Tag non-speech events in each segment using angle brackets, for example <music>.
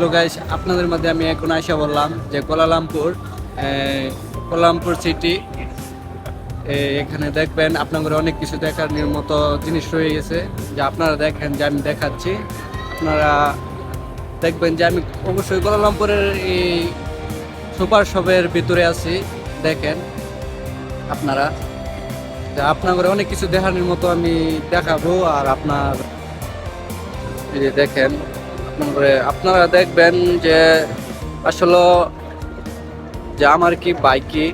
Hello guys আপনাদের মধ্যে আমি এখন আশা বললাম যে কোলালামপুর আহ, কোলালামপুর সিটি এখানে দেখবেন আপনাদের অনেক কিছু দেখার মতো জিনিস রয়ে গেছে। যে আপনারা দেখেন যে আমি দেখাচ্ছি আপনারা দেখবেন যে আমি অবশ্যই কোলালামপুরের এই সুপার শপের ভিতরে আছি দেখেন আপনারা। যে আপনাদের অনেক কিছু দেখানোর মতো আমি দেখাবো আর আপনার এই যে দেখেন আপনারা- আপনারা দেখবেন যে আসলে যে আমার কি বাইকে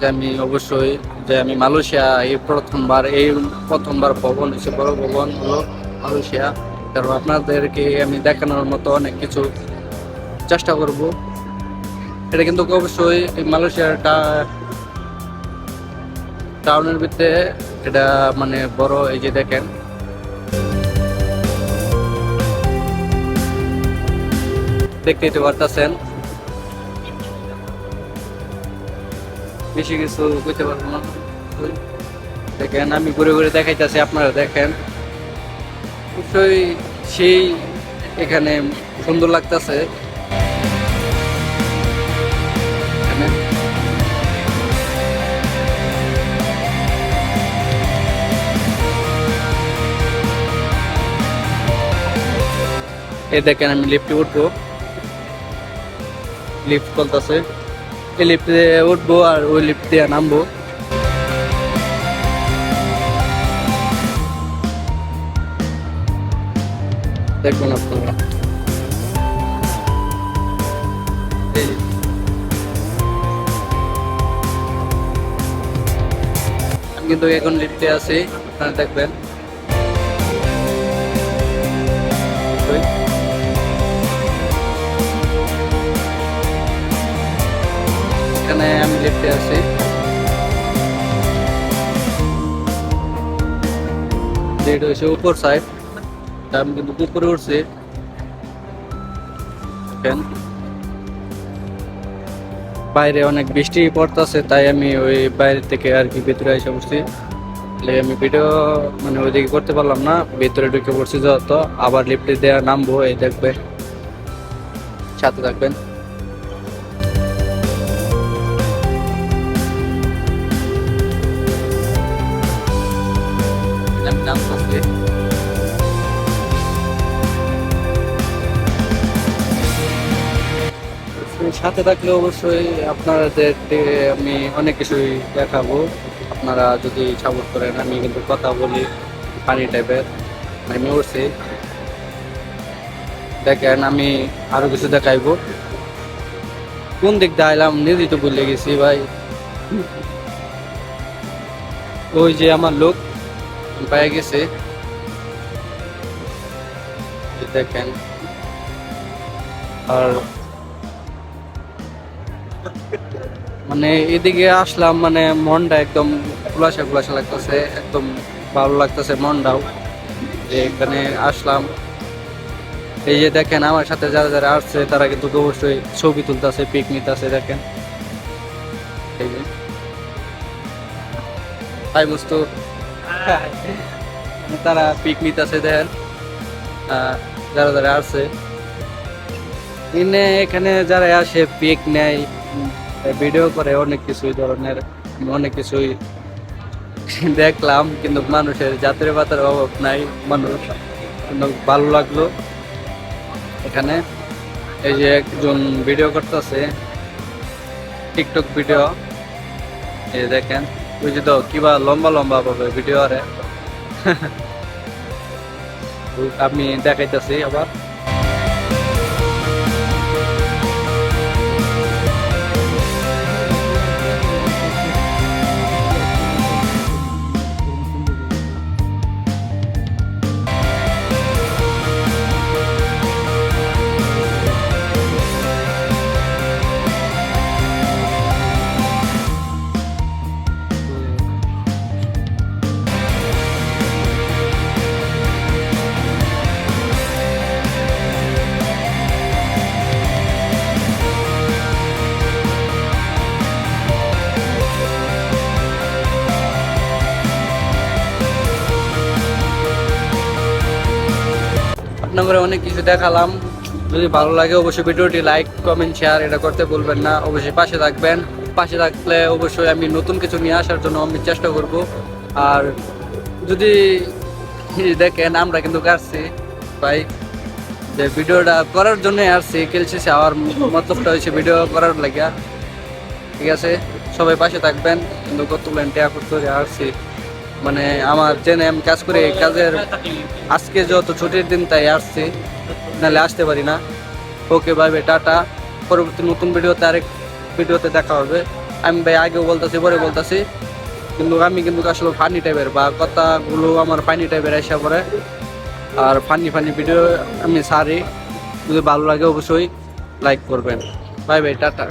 যে আমি অবশ্যই, যে আমি মালয়েশিয়া, এই প্রথমবার এই প্রথমবার ভবন হচ্ছে বড় ভবন হলো মালয়েশিয়া। কারণ আপনাদেরকে আমি দেখানোর মতো অনেক কিছু চেষ্টা করব। এটা কিন্তু অবশ্যই এই মালয়েশিয়ার টা- টাউনের ভিতরে, এটা মানে বড় এই যে দেখেন দেখতেই তো পারতেছেন। বেশি কিছু বুঝতে পারব না। দেখেন, আমি ঘুরে ঘুরে দেখাইতেছি, আপনারা দেখেন। অবশ্যই সেই এখানে সুন্দর লাগতেছে। এই দেখেন, আমি লিফটে উঠবো। লিফট চলতেছে। এই লিফটে উঠবো আর ওই লিফট দিয়ে নামবো। দেখবেন আপনারা। কিন্তু এখন লিফটে আছি, আপনারা দেখবেন। লিফটে আছি যেটা হচ্ছে উপর সাইড আমি কিন্তু উপরে উঠছি। বাইরে অনেক বৃষ্টি পড়তেছে, তাই আমি ওই বাইরে থেকে আর কি ভিতরে এসে পড়ছি। আমি ভিডিও মানে ওইদিকে করতে পারলাম না, ভিতরে ঢুকে পড়ছি যত। আবার লিফটে দেওয়া নামবো, এই দেখবে। সাথে থাকবেন। সাথে থাকলে অবশ্যই আপনাদেরকে আমি অনেক কিছুই দেখাবো। আপনারা যদি সাপোর্ট করেন, আমি কিন্তু কথা বলি পানি টাইপের আমি উঠছি দেখেন, আমি আরও কিছু দেখাইবো। কোন দিক দিয়ে আইলাম, নিজেই তো ভুলে গেছি ভাই। ওই যে আমার লোক পায়ে গেছে। দেখেন। আর মানে এদিকে আসলাম মানে মনটা একদম খুলাসা খুলাসা লাগতেছে, একদম ভালো লাগতেছে মনটাও। যে এখানে আসলাম। এই যে দেখেন, আমার সাথে যারা যারা আসছে, তারা কিন্তু অবশ্যই ছবি তুলতেছে, পিক নিতেছে, দেখেন। এই যে। তাই বুঝতো <laughs> তারা পিক নিতেছে, দেখেন। যারা যারা আসছে। এখানে যারা আসে, পিক নেয় ভিডিও করে অনেক কিছুই ধরনের, অনেক কিছুই দেখলাম, কিন্তু মানুষের জাতের পাতার অভাব নাই, মানুষ ভালো লাগল এখানে। এই যে একজন ভিডিও করতেছে টিকটক ভিডিও এই দেখেন বুঝি তো কিবা লম্বা লম্বা পাবে ভিডিও আরে। <laughs> আমি দেখাইতেছি আবার। আপনাদের অনেক কিছু দেখালাম। যদি ভালো লাগে, অবশ্যই ভিডিওটি লাইক কমেন্ট শেয়ার এটা করতে বলবেন না। অবশ্যই পাশে থাকবেন। পাশে থাকলে অবশ্যই আমি নতুন কিছু নিয়ে আসার জন্য আমি চেষ্টা করব। আর যদি দেখেন, আমরা কিন্তু কাটছি। ভাই, যে ভিডিওটা করার জন্য আসছি কেলসিসি আমার মতলবটা হয়েছে ভিডিও করার লাগিয়া। ঠিক আছে? সবাই পাশে থাকবেন। কিন্তু কতগুলো টেয়া করতে আসছি। মানে আমার জেনে আমি কাজ করি কাজের আজকে যত ছুটির দিন, তাই আসছি। নাহলে আসতে পারি না। ওকে ভাই টাটা। পরবর্তী নতুন ভিডিওতে আরেক ভিডিওতে দেখা হবে। আমি ভাই আগেও বলতেছি, পরে বলতেছি। কিন্তু আমি কিন্তু আসলে ফানি টাইপের বা কথাগুলো আমার ফানি টাইপের আসা পরে আর ফানি ফানি ভিডিও আমি সারি। যদি ভালো লাগে অবশ্যই লাইক করবেন। Bye bye tata.